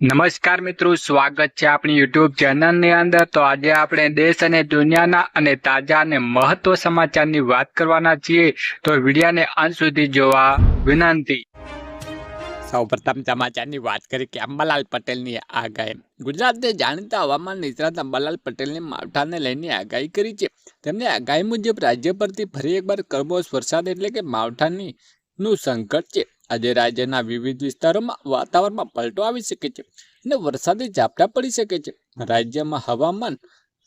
નમસ્કાર મિત્રો, સ્વાગત છે આપણી યુટ્યુબ ચેનલની અંદર. તો આજે આપણે દેશ અને દુનિયાના અને તાજા અને મહત્વ સમાચારની વાત કરવાના છીએ. તો વિડિયાને અંત સુધી જોવા વિનંતી. સૌપ્રથમ સમાચારની વાત કરી કે અંબાલાલ પટેલની આગાહી. ગુજરાતને જાણીતા હવામાન નિષ્ણાત અંબાલાલ પટેલની માવઠાને લઈને આગાહી કરી છે. તેમની આગાહી મુજબ રાજ્ય પરથી ફરી એકવાર કમોસમી વરસાદ એટલે કે માવઠાની નું સંકટ છે. આજે રાજ્યના વિવિધ વિસ્તારોમાં વાતાવરણમાં પલટો આવી શકે છે અને વરસાદી ઝાપટા પડી શકે છે. રાજ્યમાં હવામાન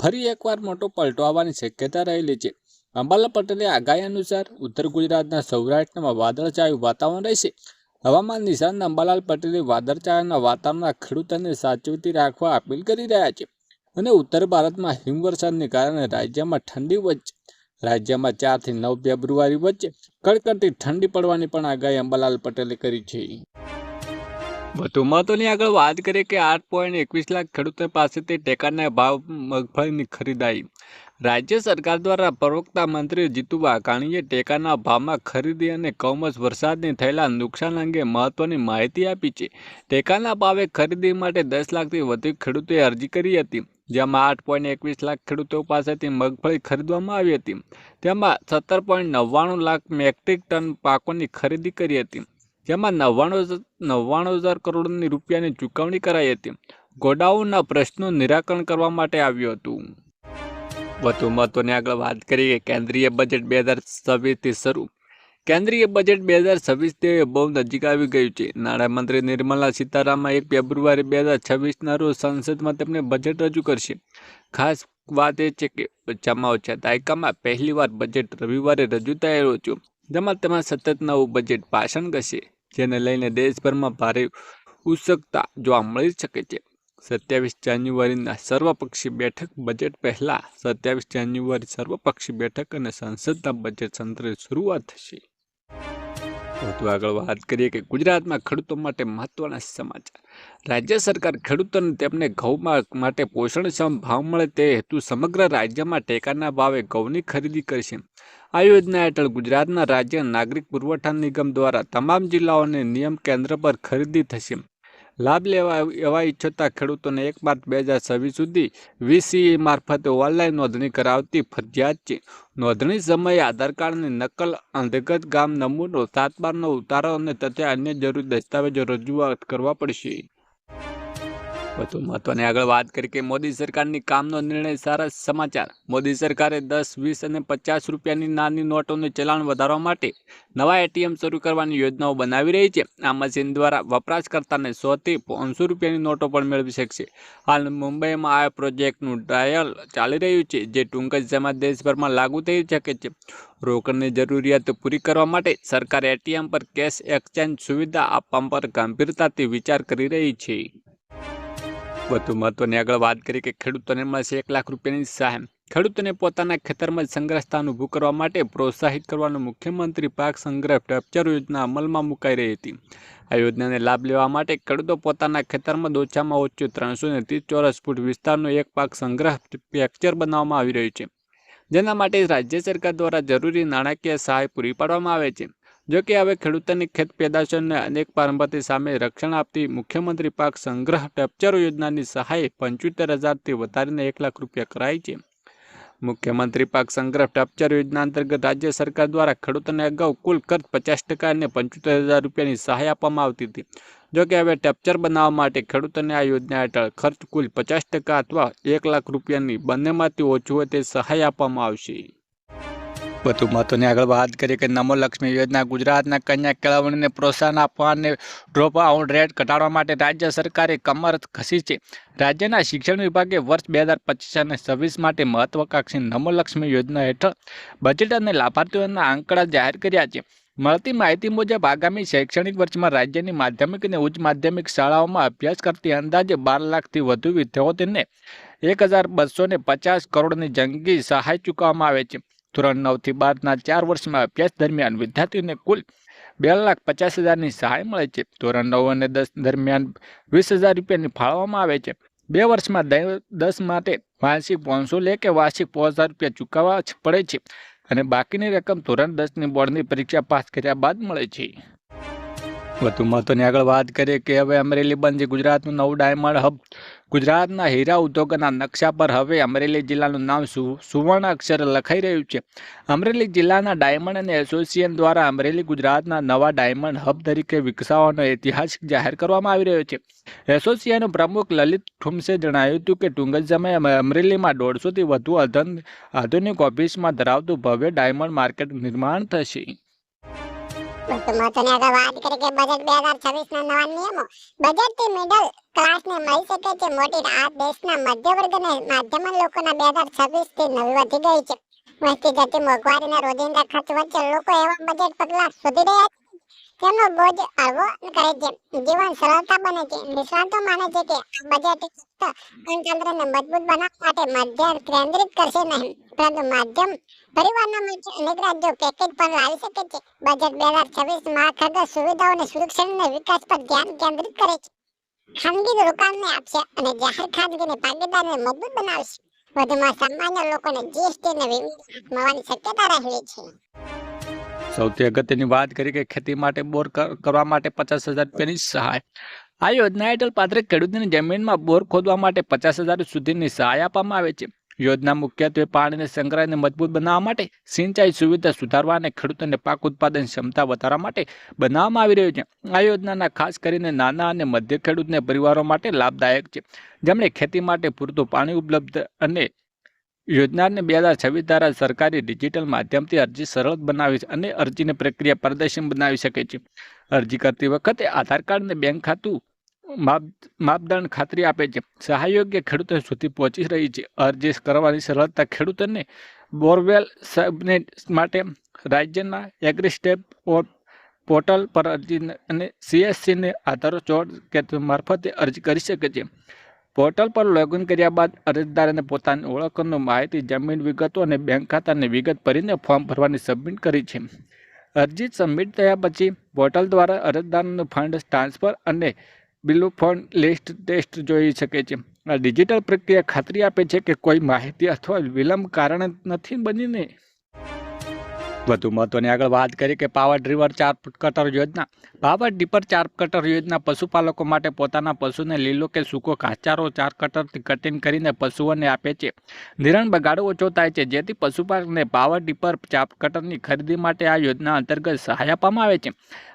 ફરી એકવાર મોટો પલટો આવવાની શક્યતા રહેલી છે. અંબાલાલ પટેલે આગાહી અનુસાર ઉત્તર ગુજરાતના સૌરાષ્ટ્રમાં વાદળછાયું વાતાવરણ રહેશે. હવામાન નિષ્ણાત અંબાલાલ પટેલે વાદળછાયાના વાતાવરણના ખેડૂતોને સાચવતી રાખવા અપીલ કરી રહ્યા છે. અને ઉત્તર ભારતમાં હિમવર્ષાને કારણે રાજ્યમાં ઠંડી વચ્ચે રાજ્યમાં ચારથી નવ ફેબ્રુઆરી વચ્ચે કડકડતી ઠંડી પડવાની પણ આગાહી અંબાલાલ પટેલે કરી છે. વધુ મહત્વની આગળ વાત કરીએ કે આઠ પોઈન્ટ એકવીસ લાખ ખેડૂતો પાસેથી ટેકાના ભાવ મગફળીની ખરીદાઈ. રાજ્ય સરકાર દ્વારા પ્રવક્તા મંત્રી જીતુ વાઘાણીએ ટેકાના ભાવમાં ખરીદી અને કમોસ વરસાદને થયેલા નુકસાન અંગે મહત્વની માહિતી આપી છે. ટેકાના ભાવે ખરીદી માટે દસ લાખથી વધુ ખેડૂતોએ અરજી કરી હતી. જેમાં આઠ પોઈન્ટ એકવીસ લાખ ખેડૂતો પાસેથી મગફળી ખરીદવામાં આવી હતી. તેમાં સત્તર પોઈન્ટ નવ્વાણું લાખ મેટ્રિક ટન પાકોની ખરીદી કરી હતી. જેમાં નવ્વાણું નવ્વાણું હજાર કરોડની રૂપિયાની ચૂકવણી કરાઈ હતી. ગોડાઉનના પ્રશ્નનું નિરાકરણ કરવા માટે આવ્યું હતું. વધુ મહત્વની આગળ વાત કરીએ કેન્દ્રીય બજેટ બે હજાર છવ્વીસથી શરૂ. કેન્દ્રીય બજેટ બે હજાર છવ્વીસ તે બહુ નજીક આવી ગયું છે. નાણામંત્રી નિર્મલા સીતારામન એક ફેબ્રુઆરી બે હજાર છવ્વીસના રોજ સંસદમાં તેમને બજેટ રજૂ કરશે. ખાસ વાત એ છે કે ઓછામાં ઓછા દાયકામાં પહેલીવાર બજેટ રવિવારે રજૂ થયેલું હતું જેમાં તેમાં સતત નવું બજેટ ભાષણ કરશે, જેને લઈને દેશભરમાં ભારે ઉત્સુકતા જોવા મળી શકે છે. સત્યાવીસ જાન્યુઆરીના સર્વપક્ષી બેઠક બજેટ પહેલાં સત્યાવીસ જાન્યુઆરી સર્વપક્ષી બેઠક અને સંસદના બજેટ સત્રની શરૂઆત થશે. વધુ આગળ વાત કરીએ કે ગુજરાતમાં ખેડૂતો માટે મહત્વના સમાચાર. રાજ્ય સરકાર ખેડૂતોને તેમને ઘઉંમાં માટે પોષણક્ષમ ભાવ મળે તે હેતુ સમગ્ર રાજ્યમાં ટેકાના ભાવે ઘઉંની ખરીદી કરશે. આ યોજના હેઠળ ગુજરાતના રાજ્ય નાગરિક પુરવઠા નિગમ દ્વારા તમામ જિલ્લાઓને નિયમ કેન્દ્ર પર ખરીદી થશે. લાભ લેવા એવા ઈચ્છતા ખેડૂતોને એક માર્ચ બે હજાર છવ્વીસ સુધી વીસીઈ મારફતે ઓનલાઈન નોંધણી કરાવતી ફરજિયાત છે. નોંધણી સમયે આધાર કાર્ડની નકલ, અંધગત ગામ નમૂનો, સાત બારનો ઉતારો અને તથા અન્ય જરૂરી દસ્તાવેજો રજૂઆત કરવા પડશે. વધુ મહત્વની આગળ વાત કરી કે મોદી સરકારની કામનો નિર્ણય સારા સમાચાર. મોદી સરકારે દસ, વીસ અને પચાસ રૂપિયાની નાની નોટોનું ચલાણ વધારવા માટે નવા એટીએમ શરૂ કરવાની યોજનાઓ બનાવી રહી છે. આ મશીન દ્વારા વપરાશકર્તાને સોથી પાંચસો રૂપિયાની નોટો પણ મેળવી શકશે. હાલ મુંબઈમાં આ પ્રોજેક્ટનું ટ્રાયલ ચાલી રહ્યું છે, જે ટૂંક જ સમયમાં દેશભરમાં લાગુ થઈ શકે છે. રોકડની જરૂરિયાતો પૂરી કરવા માટે સરકાર એટીએમ પર કેશ એક્સચેન્જ સુવિધા આપવા પર ગંભીરતાથી વિચાર કરી રહી છે. વધુ મહત્વની આગળ વાત કરી કે ખેડૂતોને મળશે એક લાખ રૂપિયાની સહાય ખેડૂતોને પોતાના ખેતરમાં સંગ્રહ ઊભું કરવા માટે પ્રોત્સાહિત કરવાનું મુખ્યમંત્રી પાક સંગ્રહ ટપચર યોજના અમલમાં મુકાઈ રહી હતી. આ યોજનાને લાભ લેવા માટે ખેડૂતો પોતાના ખેતરમાં ઓછામાં ઓછું ત્રણસો ત્રીસ ચોરસ ફૂટ વિસ્તારનો એક પાક સંગ્રહ પેક્ચર બનાવવામાં આવી રહ્યું છે. જેના માટે રાજ્ય સરકાર દ્વારા જરૂરી નાણાકીય સહાય પૂરી પાડવામાં આવે છે. જો કે હવે ખેડૂતોની ખેત પેદાશોને અનેક પારંપતિ સામે રક્ષણ આપતી મુખ્યમંત્રી પાક સંગ્રહ ટપચર યોજનાની સહાય પંચોતેર હજારથી વધારીને એક લાખ રૂપિયા કરાઈ છે. મુખ્યમંત્રી પાક સંગ્રહ ટપચર યોજના અંતર્ગત રાજ્ય સરકાર દ્વારા ખેડૂતોને અગાઉ કુલ ખર્ચ પચાસ ટકા અને પંચોતેર હજાર રૂપિયાની સહાય આપવામાં આવતી હતી. જો કે હવે ટેપ્ચર બનાવવા માટે ખેડૂતોને આ યોજના હેઠળ ખર્ચ કુલ પચાસ ટકા અથવા એક લાખ રૂપિયાની બંનેમાંથી ઓછું હોય તે સહાય આપવામાં આવશે. વધુ મહત્વની આગળ વાત કરીએ કે નમો લક્ષ્મી યોજના ગુજરાતના કન્યા કેળવણીને પ્રોત્સાહન આપવા અને ડ્રોપ આઉટ રેટ ઘટાડવા માટે રાજ્ય સરકારે કમર ઘસી છે. રાજ્યના શિક્ષણ વિભાગે વર્ષ બે હજાર પચીસ અને છવ્વીસ માટે મહત્વાકાંક્ષી નમો લક્ષ્મી યોજના હેઠળ બજેટ અને લાભાર્થીઓના આંકડા જાહેર કર્યા છે. મળતી માહિતી મુજબ આગામી શૈક્ષણિક વર્ષમાં રાજ્યની માધ્યમિક અને ઉચ્ચ માધ્યમિક શાળાઓમાં અભ્યાસ કરતી અંદાજે બાર લાખથી વધુ વિદ્યાર્થીઓને એક હજાર બસો પચાસ કરોડની જંગી સહાય ચૂકવવામાં આવે છે. ધોરણ નવથી બારના ચાર વર્ષમાં અભ્યાસ દરમિયાન વિદ્યાર્થીઓને કુલ બે લાખ પચાસ હજારની સહાય મળે છે. ધોરણ નવ અને દસ દરમિયાન વીસ હજાર રૂપિયાની ફાળવવામાં આવે છે. બે વર્ષમાં દસ માટે વાર્ષિક પાંચસો લે કે વાર્ષિક પાંચ હજાર રૂપિયા ચૂકવવા પડે છે. અને બાકીની રકમ ધોરણ દસની બોર્ડની પરીક્ષા પાસ કર્યા બાદ મળે છે. વધુ મહત્વની આગળ વાત કરીએ કે હવે અમરેલી બનશે ગુજરાતનું નવું ડાયમંડ હબ. ગુજરાતના હીરા ઉદ્યોગના નકશા પર હવે અમરેલી જિલ્લાનું નામ સુવર્ણ અક્ષરે લખાઈ રહ્યું છે. અમરેલી જિલ્લાના ડાયમંડ અને એસોસિએશન દ્વારા અમરેલી ગુજરાતના નવા ડાયમંડ હબ તરીકે વિકસાવવાનો ઐતિહાસિક જાહેર કરવામાં આવી રહ્યો છે. એસોસિએશનના પ્રમુખ લલિત ઠુમસે જણાવ્યું હતું કે ટૂંક જ સમયે અમરેલીમાં દોઢસોથી વધુ આધુનિક ઓફિસમાં ધરાવતું ભવ્ય ડાયમંડ માર્કેટ નિર્માણ થશે. છવ્વીસ ના નવા નિયમો. બજેટથી મિડલ ક્લાસ ને મળી મોટી રાહત દેશના મધ્ય વર્ગ અને માધ્યમ લોકોના બે હજાર છવ્વીસથી નવી છે. અને રોજિંદા ખર્ચ વચ્ચે લોકો એવા બજેટ પગલા શોધી રહ્યા છે તેમનો બોજ હળવો કરે છે જીવન સરળતા બને છે નિષ્ણાતો માને છે કે બજેટ ફક્ત અર્થતંત્રને મજબૂત બનાવવા માટે મધ્યમ કેન્દ્રિત કરશે નહીં, પરંતુ માધ્યમ પરિવારના માટે અનેક રાજ્યો પેકેજ પણ લાવી શકે છે. બજેટ બે હજાર છવ્વીસ માળખાગત સુવિધાઓ અને સુરક્ષા વિકાસ પર ધ્યાન કેન્દ્રિત કરે છે. ખાનગી રોકાણને આપશે અને જાહેર ખાનગીની ભાગીદારીને મજબૂત બનાવશે. વધુમાં સામાન્ય લોકોને જીએસટી અને વીમા મળવાની શક્યતા રહેલી છે. સૌથી અગત્યની વાત કરી કે ખેતી માટે બોર કર- કરવા માટે પચાસ હજાર રૂપિયાની સહાય. આ યોજના હેઠળ પાત્ર ખેડૂતોની જમીનમાં બોર ખોદવા માટે પચાસ હજાર સુધીની સહાય આપવામાં આવે છે. યોજના મુખ્યત્વે પાણીને સંગ્રહને મજબૂત બનાવવા માટે, સિંચાઈ સુવિધા સુધારવા અને ખેડૂતોને પાક ઉત્પાદન ક્ષમતા વધારવા માટે બનાવવામાં આવી રહ્યું છે. આ યોજનાના ખાસ કરીને નાના અને મધ્ય ખેડૂતને પરિવારો માટે લાભદાયક છે. જેમણે ખેતી માટે પૂરતું પાણી ઉપલબ્ધ અને યોજનાને બે હજાર છવ્વીસ દ્વારા સરકારી ડિજિટલ માધ્યમથી અરજી સરળ બનાવી છે અને અરજીની પ્રક્રિયા પારદર્શી બનાવી શકે છે. અરજી કરતી વખતે આધાર કાર્ડ અને બેંક ખાતું માપ, માપદંડ ખાતરી આપે છે. સહાયોગ્ય ખેડૂતો સુધી પહોંચી રહી છે. અરજી કરવાની સરળતા ખેડૂતોને બોરવેલ સબને માટે રાજ્યના એગ્રી સ્ટેપ પોર્ટલ પર અરજી અને સીએસસીને આધારો ચોટ કે મારફતે અરજી કરી શકે છે. પોર્ટલ પર લોગિન કર્યા બાદ અરજદારને પોતાની ઓળખનો માહિતી જમીન વિગતો અને બેંક ખાતાની વિગત ભરીને ફોર્મ ભરવાની સબમિટ કરી છે. અરજી સબમિટ થયા પછી પોર્ટલ દ્વારા અરજદારનું ફંડ ટ્રાન્સફર અને બિલો ફંડ લિસ્ટ ટેસ્ટ જોઈ શકે છે. આ ડિજિટલ પ્રક્રિયા ખાતરી આપે છે કે કોઈ માહિતી અથવા વિલંબ કારણે નથી બનીને વધુ મહત્વની. આગળ વાત કરીએ કે પાવર ડ્રીવર ચાર કટર યોજના. પાવર ડીપર ચાર કટર યોજના પશુપાલકો માટે પોતાના પશુને લીલો કે સૂકો ઘાસચારો ચાર કટરથી કટિંગ કરીને પશુઓને આપે છે. નિરણ બગાડો ઓછો થાય છે, જેથી પશુપાલકને પાવર ડીપર ચાર્પ કટરની ખરીદી માટે આ યોજના અંતર્ગત સહાય આપવામાં આવે છે.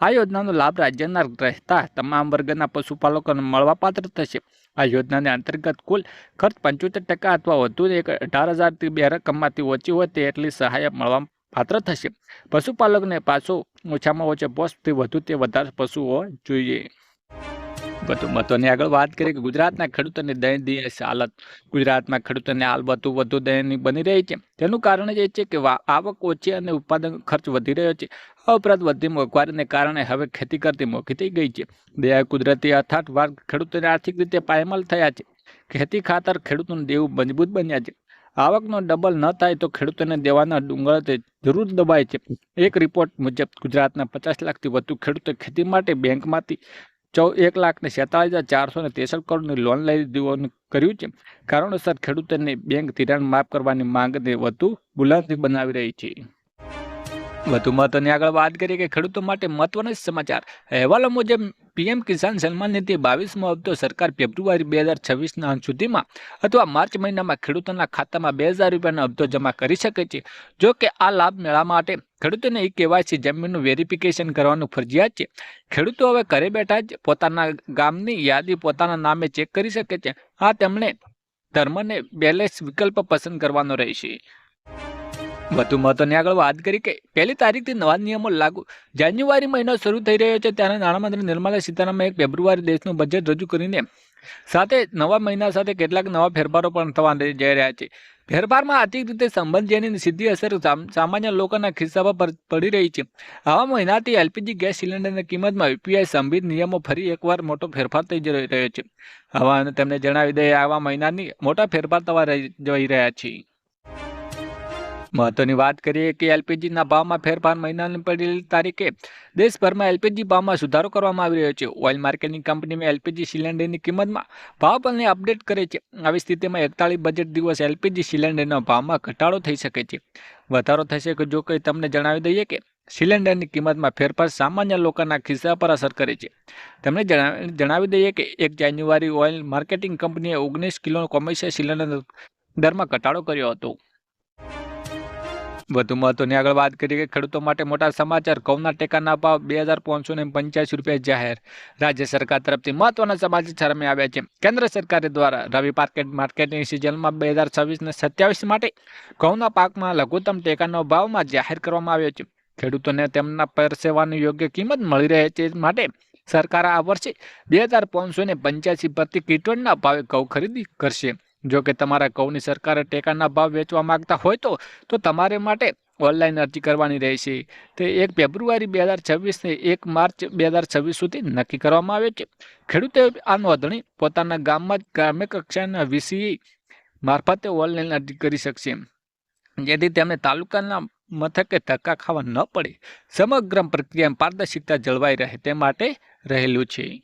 આ યોજનાનો લાભ રાજ્યના રહેતા તમામ વર્ગના પશુપાલકોને મળવાપાત્ર થશે. આ યોજનાને અંતર્ગત કુલ ખર્ચ પંચોતેર ટકા અથવા વધુ એક અઢાર હજારથી બે રકમમાંથી ઓછી હોય તેટલી સહાય મળવા પાત્ર થશે. પશુપાલકને પાછો ઓછામાં ઓછા પોસ્ટથી વધુ તે વધારે પશુઓ જોઈએ. વધુ મહત્વની આગળ વાત કરીએ કે ગુજરાતના ખેડૂતોની દયનીય હાલત. ગુજરાતમાં ખેડૂતોને હાલ વધુ વધુ દયનીય બની રહી છે. તેનું કારણ એ છે કે આવક ઓછી અને ઉત્પાદન ખર્ચ વધી રહ્યો છે. આ ઉપરાંત વધતી મોંઘવારીને કારણે હવે ખેતી કરતી મોંઘી થઈ ગઈ છે. દયા કુદરતી અર્થાત વાર ખેડૂતોને આર્થિક રીતે પાયમાલ થયા છે. ખેતી ખાતર ખેડૂતોનું દેવું મજબૂત બન્યા છે. આવકનો ડબલ ન થાય તો ખેડૂતોને દેવાના ડુંગળ તે જરૂર દબાય છે. એક રિપોર્ટ મુજબ ગુજરાતના પચાસ લાખથી વધુ ખેડૂતો ખેતી માટે બેંકમાંથી ચૌ એક લાખ ને છેતાલીસ હજાર ચારસો ને ત્રેસઠ કરોડની લોન લઈ દેવાનું કર્યું છે. કારણોસર ખેડૂતોને બેંક ધિરાણ માફ કરવાની માંગને વધુ બુલંદ બનાવી રહી છે. વધુ મહત્વની આગળ વાત કરીએ કે ખેડૂતો માટે મહત્વના સમાચાર. અહેવાલો મુજબ પીએમ કિસાન સન્માન નિધિ બાવીસમો હપ્તો સરકાર ફેબ્રુઆરી બે હજાર છવ્વીસના અંત સુધીમાં અથવા માર્ચ મહિનામાં ખેડૂતોના ખાતામાં બે હજાર રૂપિયાનો હપ્તો જમા કરી શકે છે. જો કે આ લાભ મેળવવા માટે ખેડૂતોને એ કેવાયસી જમીનનું વેરિફિકેશન કરવાનું ફરજિયાત છે. ખેડૂતો હવે ઘરે બેઠા જ પોતાના ગામની યાદી પોતાના નામે ચેક કરી શકે છે. આ તેમણે ધર્મને બેલેન્સ વિકલ્પ પસંદ કરવાનો રહેશે. વધુ મહત્વની આગળ વાત કરી કે પહેલી તારીખથી નવા નિયમો લાગુ જાન્યુઆરી મહિનો શરૂ થઈ રહ્યો છે ત્યારે નાણામંત્રી નિર્મલા સીતારામન એક ફેબ્રુઆરી દેશનું બજેટ રજૂ કરીને સાથે નવા મહિના સાથે કેટલાક નવા ફેરફારો પણ થવા જઈ રહ્યા છે. ફેરફારમાં આર્થિક રીતે સંબંધ જેની સીધી અસર સામ- સામાન્ય લોકોના ખિસ્સા પર પડી રહી છે. આવા મહિનાથી એલપીજી ગેસ સિલિન્ડરની કિંમતમાં યુપીઆઈ સંબંધિત નિયમો ફરી એકવાર મોટો ફેરફાર થઈ રહ્યો છે. આવા તેમને જણાવી દઈએ, આવા મહિનાની મોટા ફેરફાર થવા જઈ રહ્યા છે. મહત્વની વાત કરીએ કે એલપીજીના ભાવમાં ફેરફાર મહિનાની પડેલી તારીખે દેશભરમાં એલપીજી ભાવમાં સુધારો કરવામાં આવી રહ્યો છે. ઓઇલ માર્કેટિંગ કંપનીમાં એલપીજી સિલિન્ડરની કિંમતમાં ભાવ પણ અપડેટ કરે છે. આવી સ્થિતિમાં એકતાળીસ બજેટ દિવસ એલપીજી સિલિન્ડરના ભાવમાં ઘટાડો થઈ શકે છે. વધારો થશે કે જો કંઈ તમને જણાવી દઈએ કે સિલિન્ડરની કિંમતમાં ફેરફાર સામાન્ય લોકોના ખિસ્સા પર અસર કરે છે. તેમણે જણાવી દઈએ કે એક જાન્યુઆરી ઓઇલ માર્કેટિંગ કંપનીએ ઓગણીસ કિલો કોમર્શિયલ સિલિન્ડર દરમાં ઘટાડો કર્યો હતો. વધુ મહત્વની આગળ વાત કરીએ કે ખેડૂતો માટે મોટા સમાચાર. ઘઉંના ટેકાના ભાવ બે હજાર પાંચસો ને પંચ્યાસી રૂપિયા જાહેર. રાજ્ય સરકાર તરફથી મહત્વના સમાચાર સામે આવ્યા છે. કેન્દ્ર સરકાર દ્વારા રવિ માર્કેટ માર્કેટિંગ સિઝનમાં બે હજાર છવ્વીસ ને સત્યાવીસ માટે ઘઉંના પાકમાં લઘુત્તમ ટેકાનો ભાવમાં જાહેર કરવામાં આવ્યો છે. ખેડૂતોને તેમના પરસેવાની યોગ્ય કિંમત મળી રહે તે માટે સરકાર આ વર્ષે બે હજાર પાંચસો ને પંચ્યાસી પ્રતિ કિટોનના ભાવે ઘઉં ખરીદી કરશે. જો કે તમારા ઘઉંની સરકારે ટેકાના ભાવ વેચવા માંગતા હોય તો તો તમારે માટે ઓનલાઈન અરજી કરવાની રહેશે. તે એક ફેબ્રુઆરી બે હજાર છવ્વીસને એક માર્ચ બે હજાર છવ્વીસ સુધી નક્કી કરવામાં આવે છે. ખેડૂતે આ નોંધણી પોતાના ગામમાં જ ગ્રામ્ય કક્ષાના વીસી મારફતે ઓનલાઈન અરજી કરી શકશે. જેથી તેમને તાલુકાના મથકે ધક્કા ખાવા ન પડે. સમગ્ર પ્રક્રિયામાં પારદર્શિકતા જળવાઈ રહે તે માટે રહેલું છે.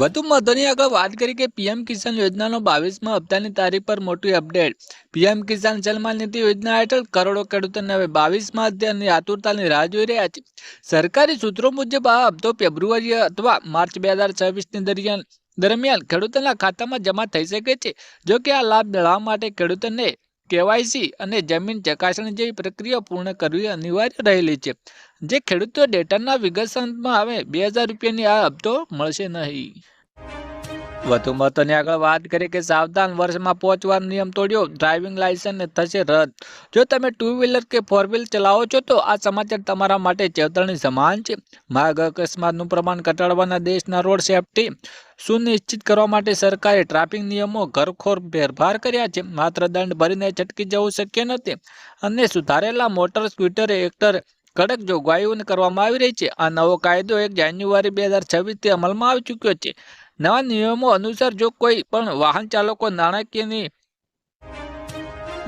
વધુ મહત્વની આગળ વાત કરી કે પીએમ કિસાન યોજનાનો બાવીસમાં હપ્તાની તારીખ પર મોટી અપડેટ. પીએમ કિસાન સન્માન નિધિ યોજના હેઠળ કરોડો ખેડૂતોને હવે બાવીસમાં હપ્તાની આતુરતાની રાહ જોઈ રહ્યા છે. સરકારી સૂત્રો મુજબ આ હપ્તો ફેબ્રુઆરી અથવા માર્ચ બે હજાર છવ્વીસની દરમિયાન દરમિયાન ખેડૂતોના ખાતામાં જમા થઈ શકે છે, જો કે આ લાભ મેળવવા માટે ખેડૂતોને કેવાયસી અને જમીન ચકાસણી જેવી પ્રક્રિયા પૂર્ણ કરવી અનિવાર્ય રહેલી છે. જે ખેડૂતો ડેટાના વિગત સંતમાં આવે બે હજાર રૂપિયાની આ હપ્તો મળશે નહીં. વધુ મહત્વની આગળ વાત કરીએ કે સાવધાન વર્ષમાં પહોંચવાનો નિયમ તોડ્યો. ડ્રાઇવિંગ લાયસન્સ થશે રદ. જો તમે ટુ વ્હીલર કે ફોર વ્હીલર ચલાવો છો, તો આ સમાચાર તમારા માટે ચેતવણી સમાન છે. માર્ગ અકસ્માતનું પ્રમાણ ઘટાડવાના દેશના રોડ સેફટી સુનિશ્ચિત કરવા માટે સરકારે ટ્રાફિક નિયમો ઘરખોર ફેરફાર કર્યા છે. માત્ર દંડ ભરીને છટકી જવું શક્ય નથી. અને સુધારેલા મોટર સ્કૂટર, એક્ટર, કડક જોગવાઈઓ કરવામાં આવી રહી છે. આ નવો કાયદો એક જાન્યુઆરી બે હજાર છવ્વીસથી અમલમાં આવી ચૂક્યો છે. નવા નિયમો અનુસાર જો કોઈ પણ વાહન ચાલકો નાણાકીયની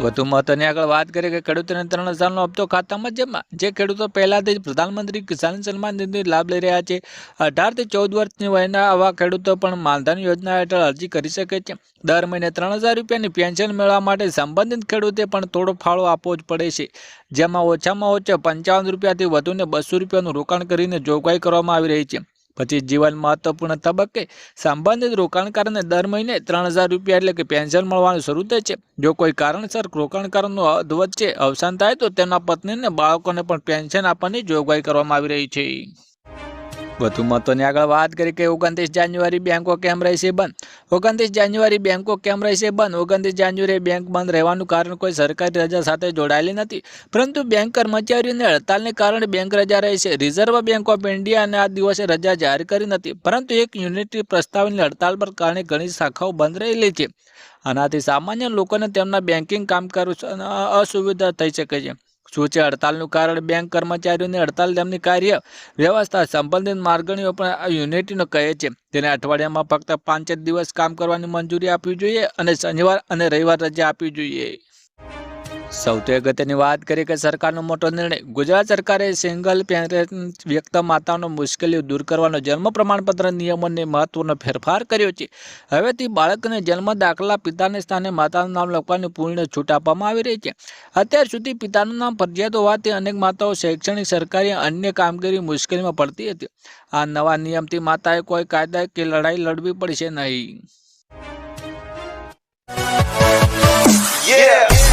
વધુ મહત્વની આગળ વાત કરીએ કે ખેડૂતોને ત્રણ હજારનો હપ્તો ખાતામાં જમા, જે ખેડૂતો પહેલાથી જ પ્રધાનમંત્રી કિસાન સન્માન નિધિ લાભ લઈ રહ્યા છે. અઢારથી ચૌદ વર્ષની વયના આવા ખેડૂતો પણ માનધન યોજના હેઠળ અરજી કરી શકે છે. દર મહિને ત્રણ હજાર રૂપિયાની પેન્શન મેળવવા માટે સંબંધિત ખેડૂતે પણ થોડો ફાળો આપવો જ પડે છે. જેમાં ઓછામાં ઓછા પંચાવન રૂપિયાથી વધુને બસો રૂપિયાનું રોકાણ કરીને જોગવાઈ કરવામાં આવી રહી છે. પછી જીવન મહત્વપૂર્ણ તબક્કે સંબંધિત રોકાણકારને દર મહિને ત્રણ હજાર રૂપિયા એટલે કે પેન્શન મળવાનું શરૂ થાય છે. જો કોઈ કારણસર રોકાણકારનું વચ્ચે અવસાન થાય, તો તેના પત્નીને બાળકોને પણ પેન્શન આપવાની જોગવાઈ કરવામાં આવી રહી છે. વધુ મહત્વની આગળ વાત કરી કે ઓગણત્રીસ જાન્યુઆરી બેંકો કેમ રહેશે બંધ? ઓગણત્રીસ જાન્યુઆરી બેંકો કેમ રહેશે બંધ? ઓગણત્રીસ જાન્યુઆરી બેંક બંધ રહેવાનું કારણ કોઈ સરકારી રજા સાથે જોડાયેલી નથી. પરંતુ બેંક કર્મચારીઓની હડતાલને કારણે બેંક રજા રહેશે રિઝર્વ બેંક ઓફ ઇન્ડિયાને આ દિવસે રજા જાહેર કરી નથી. પરંતુ એક યુનિટની પ્રસ્તાવની હડતાલ પર કારણે ઘણી શાખાઓ બંધ રહેલી છે. આનાથી સામાન્ય લોકોને તેમના બેન્કિંગ કામકાજ અસુવિધા થઈ શકે છે. શું છે હડતાલનું કારણ બેંક કર્મચારીઓની હડતાલ, તેમની કાર્ય વ્યવસ્થા સંબંધિત માર્ગણીઓ પણ યુનિટીનો કહે છે. તેને અઠવાડિયામાં ફક્ત પાંચ જ દિવસ કામ કરવાની મંજૂરી આપવી જોઈએ અને શનિવાર અને રવિવાર રજા આપવી જોઈએ. સૌથી અગત્યની વાત કરીએ કે સરકારનો મોટો નિર્ણય. ગુજરાત સરકારે સિંગલ પેરેન્ટ વ્યક્ત માતાનો મુશ્કેલીઓ દૂર કરવાનો જન્મ પ્રમાણપત્ર નિયમોને મહત્વનો ફેરફાર કર્યો છે. હવેથી બાળકને જન્મ દાખલા પિતાને સ્થાને માતાનું નામ લખવાની પૂર્ણ છૂટ આપવામાં આવી રહી છે. અત્યાર સુધી પિતાનું નામ ફરજિયાત હોવાથી અનેક માતાઓ શૈક્ષણિક, સરકારી અન્ય કામગીરી મુશ્કેલીમાં પડતી હતી. આ નવા નિયમથી માતાએ કોઈ કાયદા કે લડાઈ લડવી પડશે નહીં. Yeah.